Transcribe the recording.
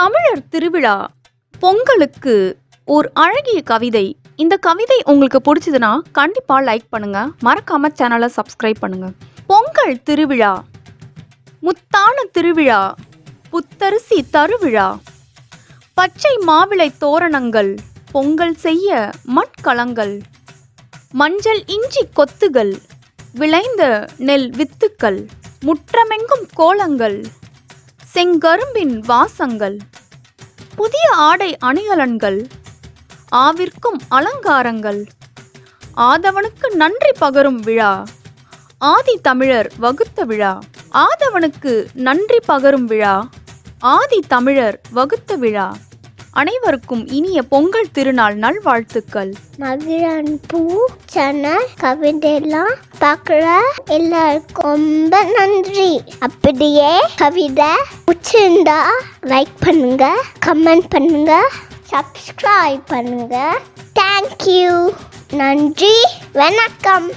தமிழர் திருவிழா பொங்கலுக்கு ஒரு அழகிய கவிதை. இந்த கவிதை உங்களுக்கு பிடிச்சதுன்னா கண்டிப்பாக லைக் பண்ணுங்க. மறக்காம சேனலை சப்ஸ்கிரைப் பண்ணுங்க. பொங்கல் திருவிழா முத்தான திருவிழா புத்தரிசி தருவிழா பச்சை மாவிளை தோரணங்கள் பொங்கல் செய்ய மட்கலங்கள் மஞ்சள் இஞ்சி கொத்துகள் விளைந்த நெல் வித்துக்கள் முற்றமெங்கும் கோலங்கள் செங்கரும்பின் வாசங்கள் புதிய ஆடை அணிகலன்கள் ஆவிற்கும் அலங்காரங்கள் ஆதவனுக்கு நன்றி பகரும் விழா ஆதி தமிழர் வகுத்த விழா ஆதவனுக்கு நன்றி பகரும் விழா ஆதி தமிழர் வகுத்த விழா. அனைவருக்கும் இனிய பொங்கல் திருநாள் நல்வாழ்த்துக்கள். மகிழன் பூ சேனல் கவிதையெல்லாம் பார்க்குற எல்லாருக்கும் ரொம்ப நன்றி. அப்படியே கவிதை பிடிச்சிருந்தா லைக் பண்ணுங்க கமெண்ட் பண்ணுங்க சப்ஸ்கிரைப் பண்ணுங்க. தேங்க்யூ நன்றி வணக்கம்.